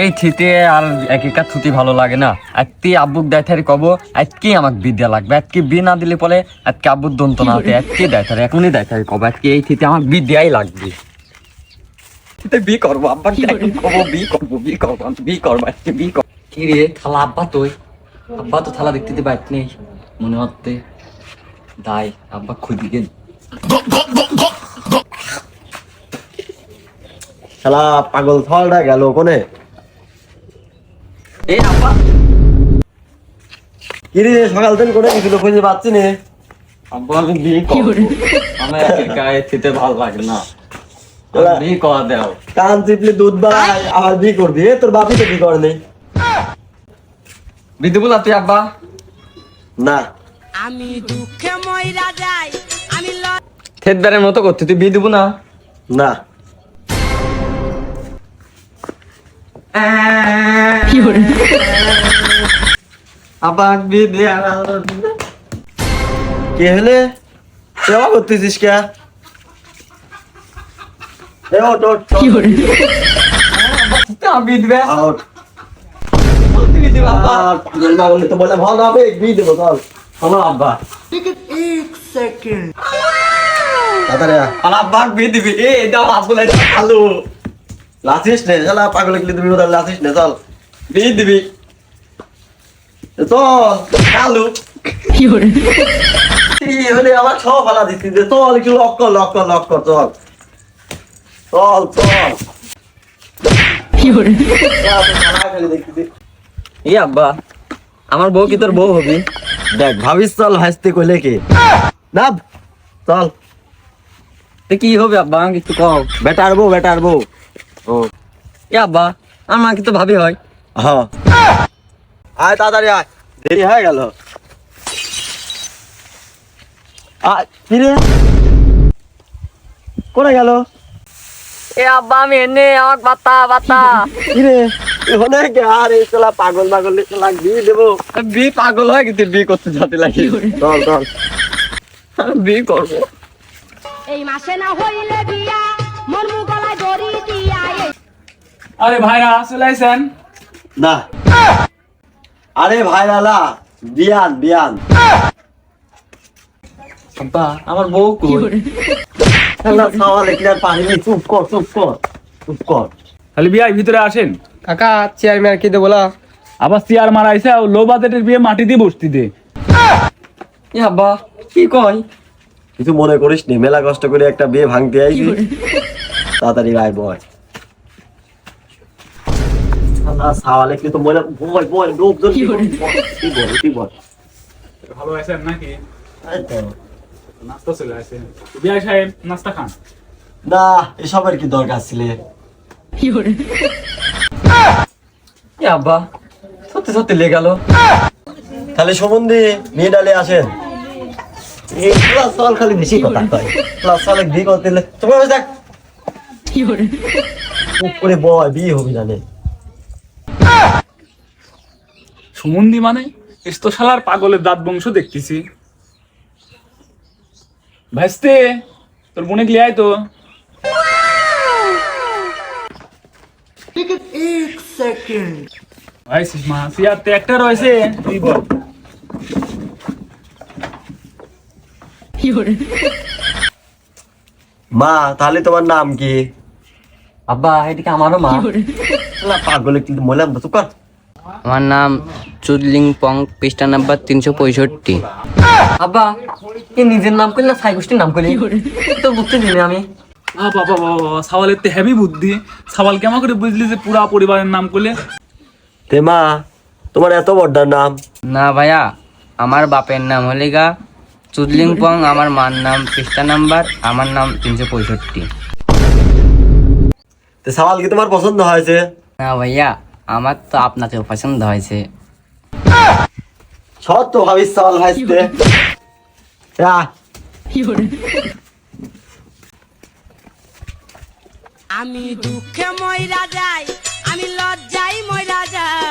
এই থিতে আর এক একা থুতি ভালো লাগে না। আজকে আব্বুক দেয় কব আজকে আমাকে বিদ্যা লাগবে। আজকে বি না দিলে পরে আজকে আব্বুর দন্ত না হতে। আজকে দেয় থারে এখনই দেয় থারে কব। আজকে এই থিতে আমার বিদ্যাই লাগবে। থিতে বি করব কব বি করব বি করব বি করব আজকে বি করব। কি রে থালা আব্বা তুই? আব্বা তো থালা দেখতে দিতে বাইক নেই। মনে হচ্ছে দাই আব্বা খুদি গেল। শালা পাগল থলটা গেল কোনে? এই আব্বা। কিরে সকাল দিন করে কিছু খুঁজে পাচ্ছি নে। আব্বা আমি বিয়ে করব। আমার একা এই থিতে ভালো লাগে না। বিয়ে করা দাও। কান চিপলে দুধ বাড়ায় আবার বি করবি। এ তোর বাপি তো বি করে নেই। বিদু বলা আব্বা? না। আমি দুঃখে ময়রা যাই আমি ল- মতো করতে তুই বিয়ে দেবো না? না। আব্বা বিয়ে দে কে হলে? সেবা করতেছিস কে? এ ওট ওট বিয়ে দিবে আউট। বিয়ে দিবে তো বলে ভালো হবে বি দেবো চল। শোনো আব্বা। তাড়াতাড়ি আয়। আর আব্বা বিয়ে দিবি। এ দাও এটা ভালো লাচিস নে শালা পাগল গেলে তুমি ওদের লাচিস নে চল। বিয়ে দিবি। চল কালু। কি হলে আমার সব ফালা দিচ্ছি যে চল একটু লক কর লক কর লক কর চল। চল চল। এ আব্বা আমার বউ কি তোর বউ হবি? দেখ ভাবিস চল হাসতে কইলে কি? না চল। তো কি হবে আব্বা আমাকে একটু কও। বেটার বউ বেটার বউ। ও। এ আব্বা আমার কি তো ভাবি হয়। হ্যাঁ আয় তাড়াতাড়ি আয়। দেরি হয়ে গেল। আয় কিরে কোনে গেল? এ আব্বা আমি এনে আমাকে বাতা বাতা। কিরে ওখানে কে? আর এই চলা পাগল পাগল চলা দিয়ে দেবো। বিয়ে পাগল হয় কিন্তু বিয়ে করতে যাতে লাগে। চল চল। বিয়ে করব। এই মাসে না হইলে বিয়া মন আরে ভাইরা চলে আইছেন? না। আরে ভাই লালা বিয়ান বিয়ান। আব্বা আমার বউ কই? খেলা খাওয়া লেখলে আর পানি নেই চুপ কর চুপ কর চুপ কর। খালি বিয়াই ভিতরে আসেন। কাকা চেয়ারম্যান কি দে বলা আবার চেয়ার মারা আইসে লো বাজেটের বিয়ে মাটি দিয়ে বসতি দে। এ আব্বা কি কয়? কিছু মনে করিস নি মেলা কষ্ট করে একটা বিয়ে ভাঙতে আইছি তাড়াতাড়ি আয় বয়। কি বল? কি বল ভালো আছেন নাকি? নাস্তা চলে আসে। বিয়াই সাহেব নাস্তা খান। না এসবের কি দরকার ছিলে? এ আব্বা সত্যি সত্যি লেগে গেল। তাহলে সম্বন্ধে মেয়ে ডালে আসেন। এই ক্লাস খালি বেশি কথা ক্লাস সলে বিয়ে করতে তোমার দেখ করে বয় বিয়ে হবি জানে সুমন্দি মানে? এsto শালার পাগলের দাঁত বংশ দেখতেছি। ভাইস্তে তোর বোনে গিয়ে আয় তো। ভাই মা সিয়ার তো একটা রয়েছে। তুই বল। মা তাহলে তোমার নাম কি? আব্বা এদিকে আমারও মা। শালা পাগলে কিন্তু মলাম তো কর। আমার নাম চুদলিং পং পৃষ্ঠা নাম্বার তিনশো পঁয়ষট্টি। আব্বা কি নিজের নাম করলি না সাই গোষ্ঠীর নাম করলি তো বুঝতে দিনি আমি। আ বাবা বাবা বাবা সাওয়ালের তো হেভি বুদ্ধি। সাওয়াল কেমন করে বুঝলি যে পুরা পরিবারের নাম করলে তে মা তোমার এত বড়টার নাম। না ভাইয়া আমার বাপের নাম হলিগা চুদলিং পং আমার মার নাম পৃষ্ঠা নাম্বার আমার নাম তিনশো পঁয়ষট্টি। তে সওয়াল কি তোমার পছন্দ হয়েছে? না ভাইয়া আমার তো আপনাকে পছন্দ হয়েছে। সব তো ভাবিস সওয়াল ভাইতে আমি দুঃখে ময়রা যাই আমি লজ্জাই ময়রা যাই।